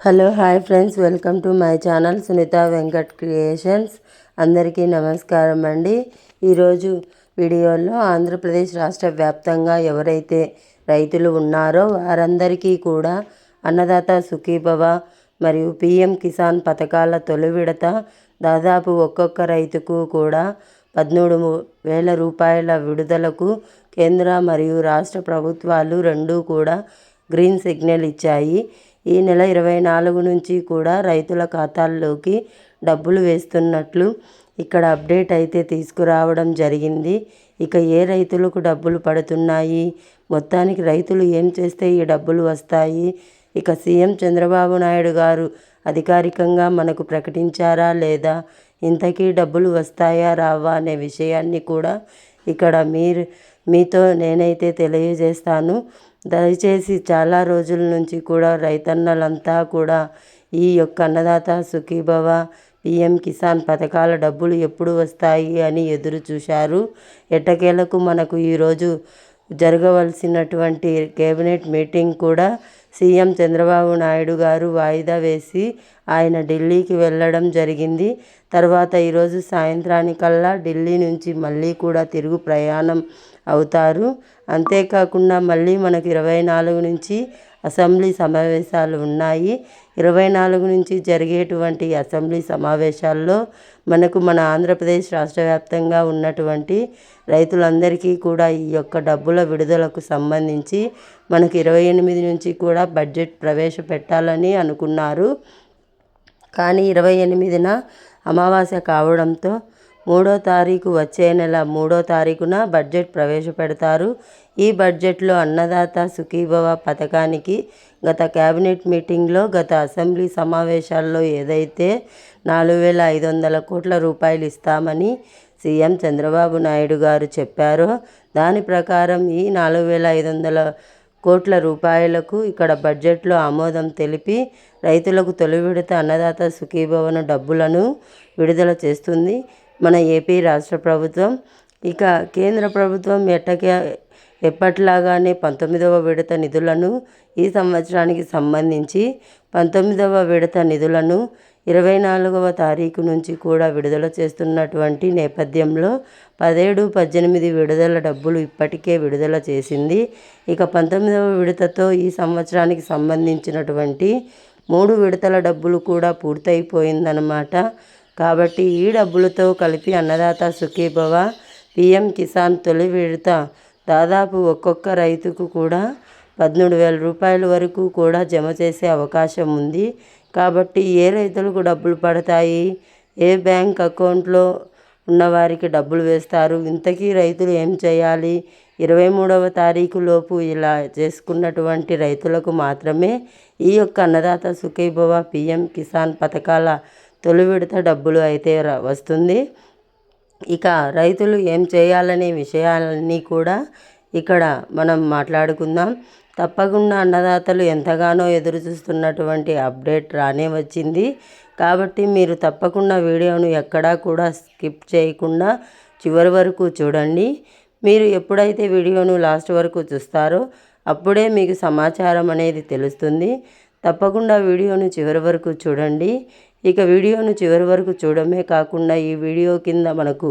Hello hi friends. Welcome to my channel Sunitha Venkat creations. అందరికీ నమస్కారం అండి. ఈరోజు వీడియోలో ఆంధ్రప్రదేశ్ రాష్ట్ర వ్యాప్తంగా ఎవరైతే రైతులు ఉన్నారో వారందరికీ కూడా అన్నదాత సుఖీభవ మరియు పిఎం కిసాన్ పథకాల తొలి విడత దాదాపు ఒక్కొక్క రైతుకు కూడా పదమూడు వేల రూపాయల విడుదలకు కేంద్ర మరియు రాష్ట్ర ప్రభుత్వాలు రెండూ కూడా గ్రీన్ సిగ్నల్ ఇచ్చాయి. ఈ నెల ఇరవై నాలుగు నుంచి కూడా రైతుల ఖాతాల్లోకి డబ్బులు వేస్తున్నట్లు ఇక్కడ అప్డేట్ అయితే తీసుకురావడం జరిగింది. ఇక ఏ రైతులకు డబ్బులు పడుతున్నాయి? మొత్తానికి రైతులు ఏం చేస్తే ఈ డబ్బులు వస్తాయి? ఇక సీఎం చంద్రబాబు నాయుడు గారు అధికారికంగా మనకు ప్రకటించారా లేదా? ఇంతకీ డబ్బులు వస్తాయా రావా అనే విషయాన్ని కూడా ఇక్కడ మీరు మీతో నేనైతే తెలియజేస్తాను. దయచేసి చాలా రోజుల నుంచి కూడా రైతన్నలంతా కూడా ఈ యొక్క అన్నదాత సుఖీభవ పిఎం కిసాన్ పథకాల డబ్బులు ఎప్పుడు వస్తాయి అని ఎదురు చూశారు. ఎట్టకేలకు మనకు ఈరోజు జరగవలసినటువంటి కేబినెట్ మీటింగ్ కూడా సీఎం చంద్రబాబు నాయుడు గారు వాయిదా వేసి ఆయన ఢిల్లీకి వెళ్ళడం జరిగింది. తర్వాత ఈరోజు సాయంత్రానికల్లా ఢిల్లీ నుంచి మళ్ళీ కూడా తిరుగు ప్రయాణం అవుతారు. అంతేకాకుండా మళ్ళీ మనకు ఇరవై నాలుగు నుంచి అసెంబ్లీ సమావేశాలు ఉన్నాయి. ఇరవై నాలుగు నుంచి జరిగేటువంటి అసెంబ్లీ సమావేశాల్లో మనకు మన ఆంధ్రప్రదేశ్ రాష్ట్ర వ్యాప్తంగా ఉన్నటువంటి రైతులందరికీ కూడా ఈ యొక్క డబ్బుల విడుదలకు సంబంధించి మనకు ఇరవై ఎనిమిది నుంచి కూడా బడ్జెట్ ప్రవేశపెట్టాలని అనుకున్నారు. కానీ ఇరవై ఎనిమిదిన అమావాస్య కావడంతో మూడో తారీఖు వచ్చే నెల మూడో తారీఖున బడ్జెట్ ప్రవేశపెడతారు. ఈ బడ్జెట్లో అన్నదాత సుఖీభవ పథకానికి గత కేబినెట్ మీటింగ్లో గత అసెంబ్లీ సమావేశాల్లో ఏదైతే నాలుగు వేల ఐదు వందల కోట్ల రూపాయలు ఇస్తామని సీఎం చంద్రబాబు నాయుడు గారు చెప్పారో దాని ప్రకారం ఈ నాలుగు వేల ఐదు వందల కోట్ల రూపాయలకు ఇక్కడ బడ్జెట్లో ఆమోదం తెలిపి రైతులకు తొలి విడత అన్నదాత సుఖీభవన డబ్బులను విడుదల చేస్తుంది. మన ఏపీ రాష్ట్ర ప్రభుత్వం. ఇక కేంద్ర ప్రభుత్వం ఎట్టకే ఎప్పట్లాగానే పంతొమ్మిదవ విడత నిధులను ఈ సంవత్సరానికి సంబంధించి పంతొమ్మిదవ విడత నిధులను ఇరవై నాలుగవ తారీఖు నుంచి కూడా విడుదల చేస్తున్నటువంటి నేపథ్యంలో పదిహేడు పద్దెనిమిది విడుదల డబ్బులు ఇప్పటికే విడుదల చేసింది. ఇక పంతొమ్మిదవ విడతతో ఈ సంవత్సరానికి సంబంధించినటువంటి మూడు విడతల డబ్బులు కూడా పూర్తయిపోయిందనమాట కాబట్టి ఈ డబ్బులతో కలిపి అన్నదాత సుఖీభవ పిఎం కిసాన్ తొలి విడత. దాదాపు ఒక్కొక్క రైతుకు కూడా పదమూడు వేల రూపాయల వరకు కూడా జమ చేసే అవకాశం ఉంది. కాబట్టి ఏ రైతులకు డబ్బులు పడతాయి? ఏ బ్యాంక్ అకౌంట్లో ఉన్నవారికి డబ్బులు వేస్తారు? ఇంతకీ రైతులు ఏం చేయాలి? ఇరవై మూడవ తారీఖు లోపు ఇలా చేసుకున్నటువంటి రైతులకు మాత్రమే ఈ యొక్క అన్నదాత సుఖీభవ పిఎం కిసాన్ పథకాల తొలి విడత డబ్బులు అయితే వస్తుంది. ఇక రైతులు ఏం చేయాలనే విషయాలన్నీ కూడా ఇక్కడ మనం మాట్లాడుకుందాం. తప్పకుండా అన్నదాతలు ఎంతగానో ఎదురు చూస్తున్నటువంటి అప్డేట్ రానే వచ్చింది. కాబట్టి మీరు తప్పకుండా వీడియోను ఎక్కడా కూడా స్కిప్ చేయకుండా చివరి వరకు చూడండి. మీరు ఎప్పుడైతే వీడియోను లాస్ట్ వరకు చూస్తారో అప్పుడే మీకు సమాచారం అనేది తెలుస్తుంది. తప్పకుండా వీడియోను చివరి వరకు చూడండి. ఇక వీడియోను చివరి వరకు చూడమే కాకుండా ఈ వీడియో కింద మనకు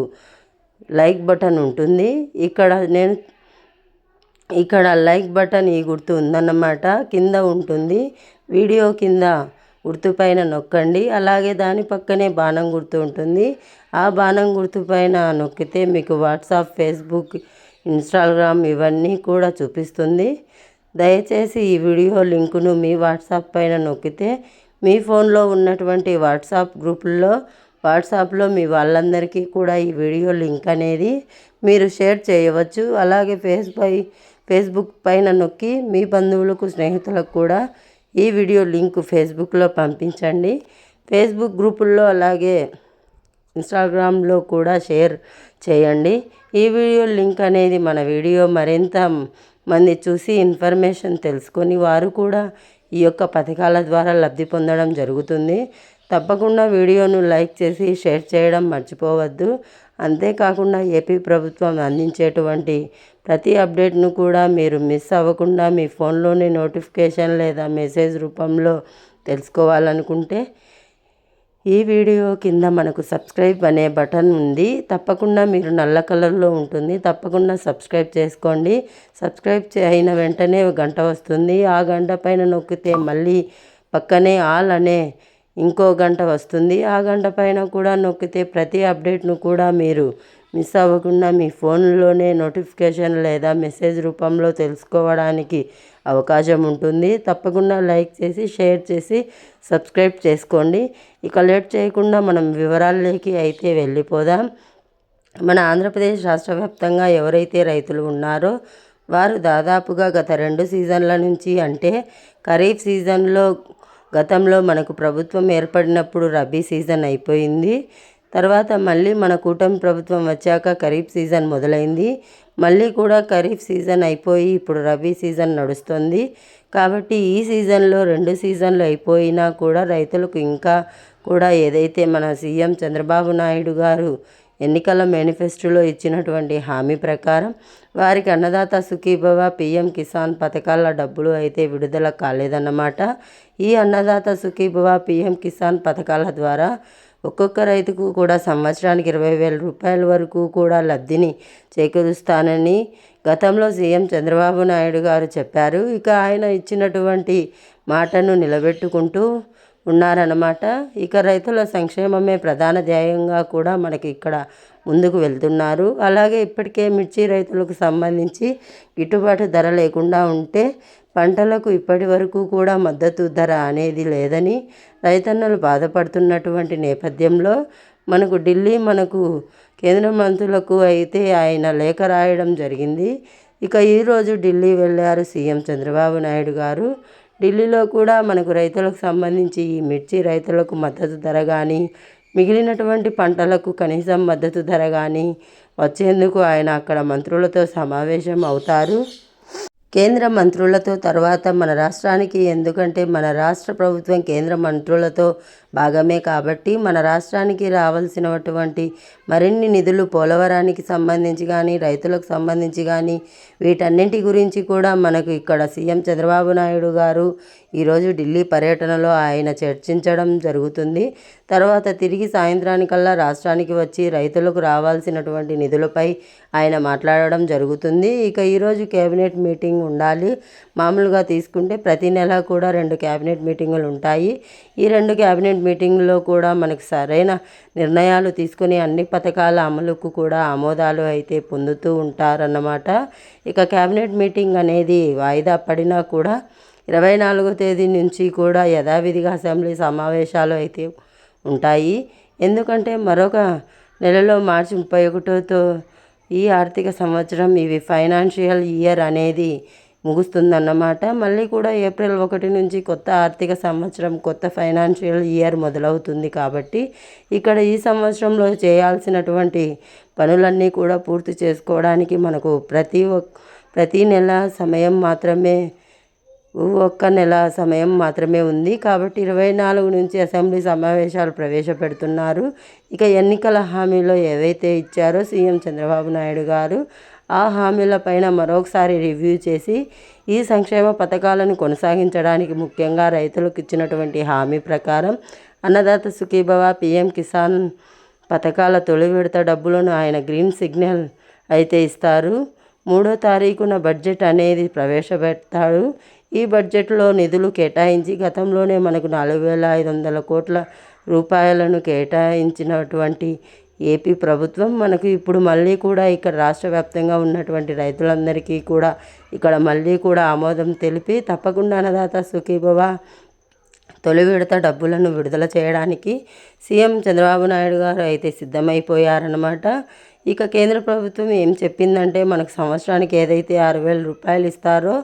లైక్ బటన్ ఉంటుంది. ఇక్కడ నేను ఇక్కడ లైక్ బటన్ ఈ గుర్తు ఉందన్నమాట. కింద ఉంటుంది. వీడియో కింద గుర్తు పైన నొక్కండి. అలాగే దాని పక్కనే బాణం గుర్తు ఉంటుంది. ఆ బాణం గుర్తు పైన నొక్కితే మీకు వాట్సాప్ ఫేస్బుక్ ఇన్స్టాగ్రామ్ ఇవన్నీ కూడా చూపిస్తుంది. దయచేసి ఈ వీడియో లింకును మీ వాట్సాప్ పైన నొక్కితే మీ ఫోన్లో ఉన్నటువంటి వాట్సాప్ గ్రూపుల్లో వాట్సాప్లో మీ వాళ్ళందరికీ కూడా ఈ వీడియో లింక్ అనేది మీరు షేర్ చేయవచ్చు. అలాగే ఫేస్పై ఫేస్బుక్ పైన నొక్కి మీ బంధువులకు స్నేహితులకు కూడా ఈ వీడియో లింక్ ఫేస్బుక్లో పంపించండి. ఫేస్బుక్ గ్రూపుల్లో అలాగే ఇన్స్టాగ్రామ్లో కూడా షేర్ చేయండి. ఈ వీడియో లింక్ అనేది మన వీడియో మరింత మంది చూసి ఇన్ఫర్మేషన్ తెలుసుకొని వారు కూడా ఈ యొక్క పథకాల ద్వారా లబ్ధి పొందడం జరుగుతుంది. తప్పకుండా వీడియోను లైక్ చేసి షేర్ చేయడం మర్చిపోవద్దు. అంతేకాకుండా ఏపీ ప్రభుత్వం అందించేటువంటి ప్రతి అప్డేట్ను కూడా మీరు మిస్ అవ్వకుండా మీ ఫోన్లోని నోటిఫికేషన్ లేదా మెసేజ్ రూపంలో తెలుసుకోవాలనుకుంటే ఈ వీడియో కింద మనకు సబ్స్క్రైబ్ అనే బటన్ ఉంది. తప్పకుండా మీరు నల్ల కలర్లో ఉంటుంది. తప్పకుండా సబ్స్క్రైబ్ చేసుకోండి. సబ్స్క్రైబ్ అయిన వెంటనే గంట వస్తుంది. ఆ గంట పైన నొక్కితే మళ్ళీ పక్కనే ఆల్ అనే ఇంకో గంట వస్తుంది. ఆ గంట పైన కూడా నొక్కితే ప్రతి అప్డేట్ను కూడా మీరు మిస్ అవ్వకుండా మీ ఫోన్లోనే నోటిఫికేషన్ లేదా మెసేజ్ రూపంలో తెలుసుకోవడానికి అవకాశం ఉంటుంది. తప్పకుండా లైక్ చేసి షేర్ చేసి సబ్స్క్రైబ్ చేసుకోండి. ఇక లేట్ చేయకుండా మనం వివరాల్లోకి అయితే వెళ్ళిపోదాం. మన ఆంధ్రప్రదేశ్ రాష్ట్ర వ్యాప్తంగా ఎవరైతే రైతులు ఉన్నారో వారు దాదాపుగా గత రెండు సీజన్ల నుంచి అంటే ఖరీఫ్ సీజన్లో గతంలో మనకు ప్రభుత్వం ఏర్పడినప్పుడు రబీ సీజన్ అయిపోయింది. తర్వాత మళ్ళీ మన కూటమి ప్రభుత్వం వచ్చాక ఖరీఫ్ సీజన్ మొదలైంది. మళ్ళీ కూడా ఖరీఫ్ సీజన్ అయిపోయి ఇప్పుడు రబీ సీజన్ నడుస్తుంది. కాబట్టి ఈ సీజన్లో రెండు సీజన్లు అయిపోయినా కూడా రైతులకు ఇంకా కూడా ఏదైతే మన సీఎం చంద్రబాబు నాయుడు గారు ఎన్నికల మేనిఫెస్టోలో ఇచ్చినటువంటి హామీ ప్రకారం వారికి అన్నదాత సుఖీభవ పిఎం కిసాన్ పథకాల డబ్బులు అయితే విడుదల కాలేదన్నమాట. ఈ అన్నదాత సుఖీభవ పిఎం కిసాన్ పథకాల ద్వారా ఒక్కొక్క రైతుకు కూడా సంవత్సరానికి ఇరవై వేల రూపాయల వరకు కూడా లబ్ధిని చేకూరుస్తానని గతంలో సీఎం చంద్రబాబు నాయుడు గారు చెప్పారు. ఇక ఆయన ఇచ్చినటువంటి మాటను నిలబెట్టుకుంటూ ఉన్నారన్నమాట. ఇక రైతుల సంక్షేమమే ప్రధాన ధ్యేయంగా కూడా మనకి ఇక్కడ ముందుకు వెళ్తున్నారు. అలాగే ఇప్పటికే మిర్చి రైతులకు సంబంధించి గిట్టుబాటు ధర లేకుండా ఉంటే పంటలకు ఇప్పటి వరకు కూడా మద్దతు ధర అనేది లేదని రైతన్నలు బాధపడుతున్నటువంటి నేపథ్యంలో మనకు ఢిల్లీ మనకు కేంద్ర మంత్రులకు అయితే ఆయన లేఖ రాయడం జరిగింది. ఇక ఈరోజు ఢిల్లీ వెళ్ళారు సీఎం చంద్రబాబు నాయుడు గారు. ఢిల్లీలో కూడా మనకు రైతులకు సంబంధించి ఈ మిర్చి రైతులకు మద్దతు ధర కానీ మిగిలినటువంటి పంటలకు కనీసం మద్దతు ధర కానీ వచ్చేందుకు ఆయన అక్కడ మంత్రులతో సమావేశం అవుతారు. కేంద్ర మంత్రులతో తర్వాత మన రాష్ట్రానికి ఎందుకంటే మన రాష్ట్ర ప్రభుత్వం కేంద్ర మంత్రులతో భాగమే కాబట్టి మన రాష్ట్రానికి రావాల్సినటువంటి మరిన్ని నిధులు పోలవరానికి సంబంధించి కానీ రైతులకు సంబంధించి కానీ వీటన్నింటి గురించి కూడా మనకు ఇక్కడ సీఎం చంద్రబాబు నాయుడు గారు ఈరోజు ఢిల్లీ పర్యటనలో ఆయన చర్చించడం జరుగుతుంది. తర్వాత తిరిగి సాయంత్రానికల్లా రాష్ట్రానికి వచ్చి రైతులకు రావాల్సినటువంటి నిధులపై ఆయన మాట్లాడడం జరుగుతుంది. ఇక ఈరోజు కేబినెట్ మీటింగ్ ఉండాలి. మామూలుగా తీసుకుంటే ప్రతి నెల కూడా రెండు క్యాబినెట్ మీటింగులు ఉంటాయి. ఈ రెండు కేబినెట్ మీటింగ్లో కూడా మనకు సరైన నిర్ణయాలు తీసుకుని అన్ని పథకాల అమలుకు కూడా ఆమోదాలు అయితే పొందుతూ ఉంటారన్నమాట. ఇక క్యాబినెట్ మీటింగ్ అనేది వాయిదా పడినా కూడా ఇరవై నాలుగో తేదీ నుంచి కూడా యథావిధిగా అసెంబ్లీ సమావేశాలు అయితే ఉంటాయి. ఎందుకంటే మరొక నెలలో మార్చి ముప్పై ఒకటోతో ఈ ఆర్థిక సంవత్సరం ఇవి ఫైనాన్షియల్ ఇయర్ అనేది ముగుస్తుందన్నమాట. మళ్ళీ కూడా ఏప్రిల్ ఒకటి నుంచి కొత్త ఆర్థిక సంవత్సరం కొత్త ఫైనాన్షియల్ ఇయర్ మొదలవుతుంది కాబట్టి ఇక్కడ ఈ సంవత్సరంలో చేయాల్సినటువంటి పనులన్నీ కూడా పూర్తి చేసుకోవడానికి మనకు ప్రతి ప్రతి నెల సమయం మాత్రమే ఒక్క నెల సమయం మాత్రమే ఉంది కాబట్టి ఇరవై నాలుగు నుంచి అసెంబ్లీ సమావేశాలు ప్రవేశపెడుతున్నారు. ఇక ఎన్నికల హామీలో ఏవైతే ఇచ్చారో సీఎం చంద్రబాబు నాయుడు గారు ఆ హామీలపైన మరొకసారి రివ్యూ చేసి ఈ సంక్షేమ పథకాలను కొనసాగించడానికి ముఖ్యంగా రైతులకు ఇచ్చినటువంటి హామీ ప్రకారం అన్నదాత సుఖీభవ పిఎం కిసాన్ పథకాల తొలి విడత డబ్బులను ఆయన గ్రీన్ సిగ్నల్ అయితే ఇస్తారు. మూడో తారీఖున బడ్జెట్ అనేది ప్రవేశపెడతాడు. ఈ బడ్జెట్లో నిధులు కేటాయించి గతంలోనే మనకు నాలుగు వేల ఐదు వందల కోట్ల రూపాయలను కేటాయించినటువంటి ఏపీ ప్రభుత్వం మనకు ఇప్పుడు మళ్ళీ కూడా ఇక్కడ రాష్ట్ర వ్యాప్తంగా ఉన్నటువంటి రైతులందరికీ కూడా ఇక్కడ మళ్ళీ కూడా ఆమోదం తెలిపి తప్పకుండా అన్నదాత సుఖీభవ తొలి విడత డబ్బులను విడుదల చేయడానికి సీఎం చంద్రబాబు నాయుడు గారు అయితే సిద్ధమైపోయారన్నమాట. ఇక కేంద్ర ప్రభుత్వం ఏం చెప్పిందంటే మనకు సంవత్సరానికి ఏదైతే ఆరు వేల రూపాయలు ఇస్తారో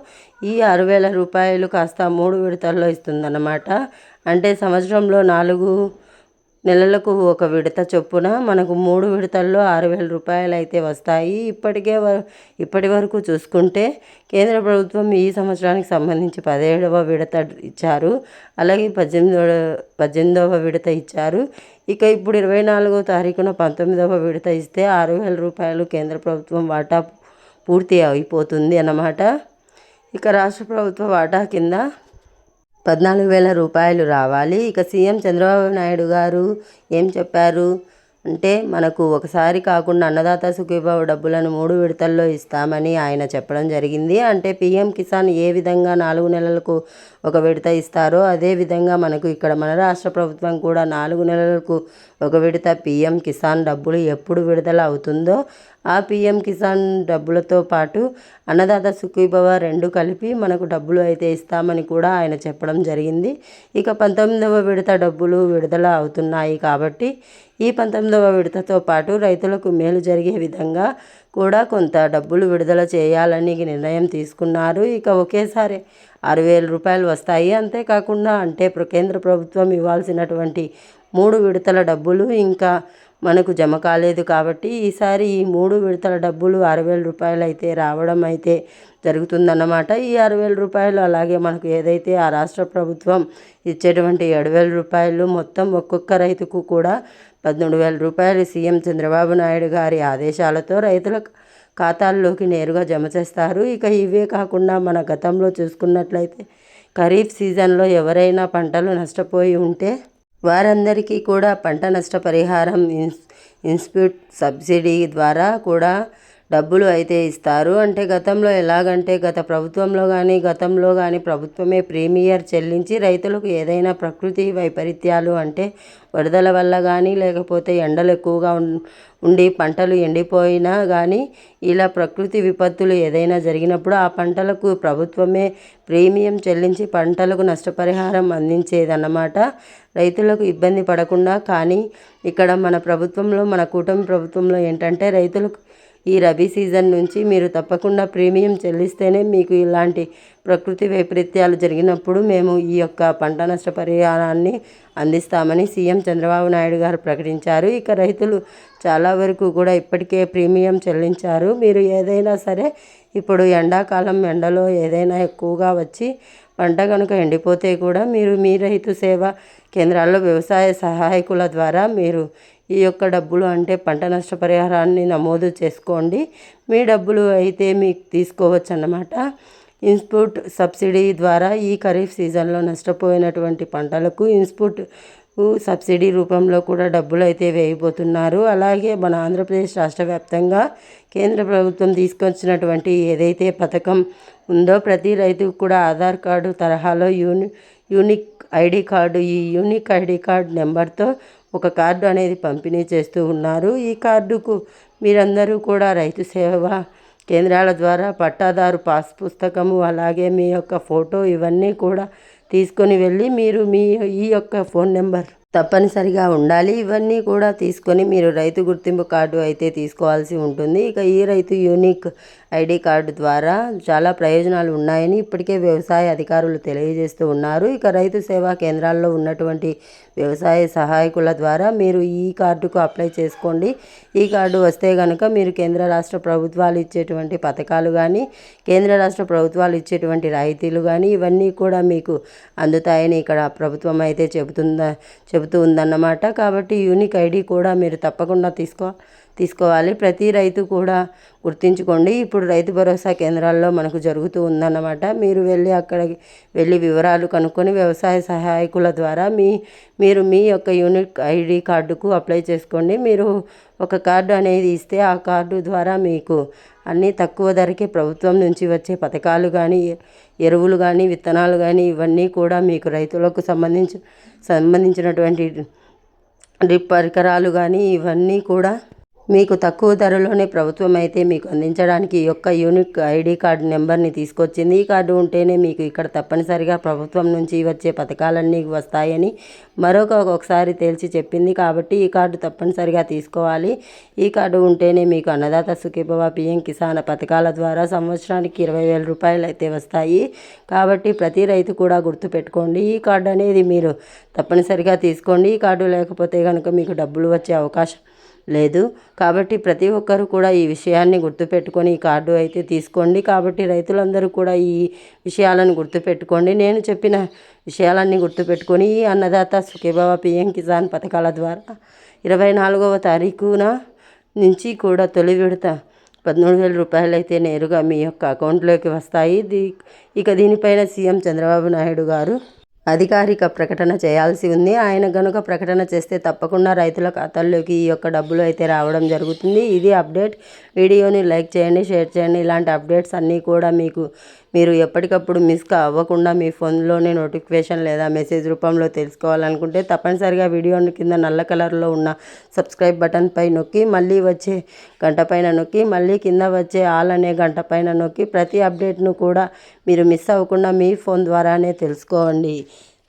ఈ ఆరు వేల రూపాయలు కాస్త మూడు విడతల్లో ఇస్తుందన్నమాట. అంటే సంవత్సరంలో నాలుగు నెలలకు ఒక విడత చొప్పున మనకు మూడు విడతల్లో ఆరు వేల రూపాయలు అయితే వస్తాయి. ఇప్పటికే ఇప్పటి వరకు చూసుకుంటే కేంద్ర ప్రభుత్వం ఈ సంవత్సరానికి సంబంధించి పదిహేడవ విడత ఇచ్చారు. అలాగే పద్దెనిమిదవ పద్దెనిమిదవ విడత ఇచ్చారు. ఇక ఇప్పుడు ఇరవై నాలుగో తారీఖున పంతొమ్మిదవ విడత ఇస్తే ఆరు వేల రూపాయలు కేంద్ర ప్రభుత్వం వాటా పూర్తి అయిపోతుంది అన్నమాట. ఇక రాష్ట్ర ప్రభుత్వ వాటా కింద పద్నాలుగు వేల రూపాయలు రావాలి. ఇక సీఎం చంద్రబాబు నాయుడు గారు ఏం చెప్పారు? అంటే మనకు ఒకసారి కాకుండా అన్నదాత సుఖీభావ డబ్బులను మూడు విడతల్లో ఇస్తామని ఆయన చెప్పడం జరిగింది. అంటే పీఎం కిసాన్ ఏ విధంగా నాలుగు నెలలకు ఒక విడత ఇస్తారో అదే విధంగా మనకు ఇక్కడ మన రాష్ట్ర ప్రభుత్వం కూడా నాలుగు నెలలకు ఒక విడత పీఎం కిసాన్ డబ్బులు ఎప్పుడు విడుదల అవుతుందో ఆ పీఎం కిసాన్ డబ్బులతో పాటు అన్నదాత సుఖీభవ రెండు కలిపి మనకు డబ్బులు అయితే ఇస్తామని కూడా ఆయన చెప్పడం జరిగింది. ఇక పంతొమ్మిదవ విడత డబ్బులు విడుదల అవుతున్నాయి కాబట్టి ఈ పంతొమ్మిదవ విడతతో పాటు రైతులకు మేలు జరిగే విధంగా కూడా కొంత డబ్బులు విడుదల చేయాలని నిర్ణయం తీసుకున్నారు. ఇక ఒకేసారి ఆరు వేల రూపాయలు వస్తాయి. అంతేకాకుండా అంటే కేంద్ర ప్రభుత్వం ఇవ్వాల్సినటువంటి మూడు విడతల డబ్బులు ఇంకా మనకు జమ కాలేదు కాబట్టి ఈసారి ఈ మూడు విడతల డబ్బులు ఆరు వేల రూపాయలు అయితే రావడం అయితే జరుగుతుందన్నమాట. ఈ ఆరు వేల రూపాయలు అలాగే మనకు ఏదైతే ఆ రాష్ట్ర ప్రభుత్వం ఇచ్చేటువంటి ఏడు వేల రూపాయలు మొత్తం ఒక్కొక్క రైతుకు కూడా పదమూడు వేల రూపాయలు సీఎం చంద్రబాబు నాయుడు గారి ఆదేశాలతో రైతుల ఖాతాల్లోకి నేరుగా జమ చేస్తారు. ఇక ఇవే కాకుండా మన గతంలో చూసుకున్నట్లయితే ఖరీఫ్ సీజన్లో ఎవరైనా పంటలు నష్టపోయి ఉంటే వారందరికీ కూడా పంట నష్టపరిహారం ఇన్స్ ఇన్స్టిట్యూట్ సబ్సిడీ ద్వారా కూడా డబ్బులు అయితే ఇస్తారు. అంటే గతంలో ఎలాగంటే గత ప్రభుత్వంలో కానీ గతంలో కానీ ప్రభుత్వమే ప్రీమియర్ చెల్లించి రైతులకు ఏదైనా ప్రకృతి వైపరీత్యాలు అంటే వరదల వల్ల కానీ లేకపోతే ఎండలు ఎక్కువగా ఉండి పంటలు ఎండిపోయినా కానీ ఇలా ప్రకృతి విపత్తులు ఏదైనా జరిగినప్పుడు ఆ పంటలకు ప్రభుత్వమే ప్రీమియం చెల్లించి పంటలకు నష్టపరిహారం అందించేదన్నమాట. రైతులకు ఇబ్బంది పడకుండా కానీ ఇక్కడ మన ప్రభుత్వంలో మన కూటమి ప్రభుత్వంలో ఏంటంటే రైతులకు ఈ రబీ సీజన్ నుంచి మీరు తప్పకుండా ప్రీమియం చెల్లిస్తేనే మీకు ఇలాంటి ప్రకృతి వైపరీత్యాలు జరిగినప్పుడు మేము ఈ యొక్క పంట నష్ట పరిహారాన్ని అందిస్తామని సీఎం చంద్రబాబు నాయుడు గారు ప్రకటించారు. ఇక రైతులు చాలా వరకు కూడా ఇప్పటికే ప్రీమియం చెల్లించారు. మీరు ఏదైనా సరే ఇప్పుడు ఎండాకాలం ఎండలో ఏదైనా ఎక్కువగా వచ్చి పంట కనుక ఎండిపోతే కూడా మీరు మీ రైతు సేవ కేంద్రాల్లో వ్యవసాయ సహాయకుల ద్వారా మీరు ఈ యొక్క డబ్బులు అంటే పంట నష్టపరిహారాన్ని నమోదు చేసుకోండి. మీ డబ్బులు అయితే మీకు తీసుకోవచ్చు అన్నమాట ఇన్స్పుట్ సబ్సిడీ ద్వారా ఈ ఖరీఫ్ సీజన్లో నష్టపోయినటువంటి పంటలకు ఇన్స్పుట్ సబ్సిడీ రూపంలో కూడా డబ్బులు అయితే వేయబోతున్నారు. అలాగే మన ఆంధ్రప్రదేశ్ రాష్ట్ర వ్యాప్తంగా కేంద్ర ప్రభుత్వం తీసుకొచ్చినటువంటి ఏదైతే పథకం ఉందో ప్రతి రైతుకు కూడా ఆధార్ కార్డు తరహాలో యూని యూనిక్ ఐడి కార్డు ఈ యూనిక్ ఐడి కార్డు నెంబర్తో ఒక కార్డు అనేది పంపిణీ చేస్తూ ఉన్నారు. ఈ కార్డుకు మీరందరూ కూడా రైతు సేవ కేంద్రాల ద్వారా పట్టాదారు పాస్ పుస్తకము అలాగే మీ యొక్క ఫోటో ఇవన్నీ కూడా తీసుకొని వెళ్ళి మీరు మీ ఈ యొక్క ఫోన్ నెంబర్ తప్పనిసరిగా ఉండాలి. ఇవన్నీ కూడా తీసుకొని మీరు రైతు గుర్తింపు కార్డు అయితే తీసుకోవాల్సి ఉంటుంది. ఇక ఈ రైతు యూనిక్ ఐడి కార్డు ద్వారా చాలా ప్రయోజనాలు ఉన్నాయని ఇప్పటికే వ్యవసాయ అధికారులు తెలియజేస్తూ ఉన్నారు. ఇక రైతు సేవా కేంద్రాల్లో ఉన్నటువంటి వ్యవసాయ సహాయకుల ద్వారా మీరు ఈ కార్డుకు అప్లై చేసుకోండి. ఈ కార్డు వస్తే కనుక మీరు కేంద్ర రాష్ట్ర ప్రభుత్వాలు ఇచ్చేటువంటి పథకాలు కానీ కేంద్ర రాష్ట్ర ప్రభుత్వాలు ఇచ్చేటువంటి రాయితీలు కానీ ఇవన్నీ కూడా మీకు అందుతాయని ఇక్కడ ప్రభుత్వం అయితే చెబుతుందా చెబుతూ ఉందన్నమాట. కాబట్టి యూనిక్ ఐడి కూడా మీరు తప్పకుండా తీసుకో తీసుకోవాలి. ప్రతి రైతు కూడా గుర్తుంచుకోండి. ఇప్పుడు రైతు భరోసా కేంద్రాల్లో మనకు జరుగుతూ ఉందన్నమాట. మీరు వెళ్ళి అక్కడికి వెళ్ళి వివరాలు కనుక్కొని వ్యవసాయ సహాయకుల ద్వారా మీ మీరు మీ యొక్క యూనిట్ ఐడి కార్డుకు అప్లై చేసుకోండి. మీరు ఒక కార్డు అనేది ఇస్తే ఆ కార్డు ద్వారా మీకు అన్నీ తక్కువ ధరకే ప్రభుత్వం నుంచి వచ్చే పథకాలు కానీ ఎరువులు కానీ విత్తనాలు కానీ ఇవన్నీ కూడా మీకు రైతులకు సంబంధించి సంబంధించినటువంటి డ్రిప్ పరికరాలు కానీ ఇవన్నీ కూడా మీకు తక్కువ ధరలోనే ప్రభుత్వం అయితే మీకు అందించడానికి ఈ యొక్క యూనిక్ ఐడి కార్డు నెంబర్ని తీసుకొచ్చింది. ఈ కార్డు ఉంటేనే మీకు ఇక్కడ తప్పనిసరిగా ప్రభుత్వం నుంచి వచ్చే పథకాలన్నీ వస్తాయని మరొక ఒకసారి తేల్చి చెప్పింది. కాబట్టి ఈ కార్డు తప్పనిసరిగా తీసుకోవాలి. ఈ కార్డు ఉంటేనే మీకు అన్నదాత సుఖీభవ పిఎం కిసాన్ పథకాల ద్వారా సంవత్సరానికి ఇరవై వేల రూపాయలు అయితే వస్తాయి. కాబట్టి ప్రతి రైతు కూడా గుర్తుపెట్టుకోండి. ఈ కార్డు అనేది మీరు తప్పనిసరిగా తీసుకోండి. ఈ కార్డు లేకపోతే కనుక మీకు డబ్బులు వచ్చే అవకాశం లేదు. కాబట్టి ప్రతి ఒక్కరు కూడా ఈ విషయాన్ని గుర్తుపెట్టుకొని ఈ కార్డు అయితే తీసుకోండి. కాబట్టి రైతులందరూ కూడా ఈ విషయాలను గుర్తుపెట్టుకోండి. నేను చెప్పిన విషయాలన్నీ గుర్తుపెట్టుకొని ఈ అన్నదాత సుఖీభవ పిఎం కిసాన్ పథకాల ద్వారా ఇరవై నాలుగవ తారీఖున నుంచి కూడా తొలి విడత పదమూడు వేల రూపాయలు అయితే నేరుగా మీ యొక్క అకౌంట్లోకి వస్తాయి. ఇక దీనిపైన సీఎం చంద్రబాబు నాయుడు గారు అధికారిక ప్రకటన చేయాల్సి ఉంది. ఆయన గనుక ప్రకటన చేస్తే తప్పకుండా రైతుల ఖాతాల్లోకి ఈ యొక్క డబ్బులు అయితే రావడం జరుగుతుంది. ఇది అప్డేట్. వీడియోని లైక్ చేయండి షేర్ చేయండి. ఇలాంటి అప్డేట్స్ అన్నీ కూడా మీకు మీరు ఎప్పటికప్పుడు మిస్ అవ్వకుండా మీ ఫోన్లోనే నోటిఫికేషన్ లేదా మెసేజ్ రూపంలో తెలుసుకోవాలనుకుంటే తప్పనిసరిగా వీడియోని కింద నల్ల కలర్లో ఉన్న సబ్స్క్రైబ్ బటన్ పై నొక్కి మళ్ళీ వచ్చే గంట పైన నొక్కి మళ్ళీ కింద వచ్చే ఆల్ అనే గంట పైన నొక్కి ప్రతి అప్డేట్ను కూడా మీరు మిస్ అవ్వకుండా మీ ఫోన్ ద్వారానే తెలుసుకోండి.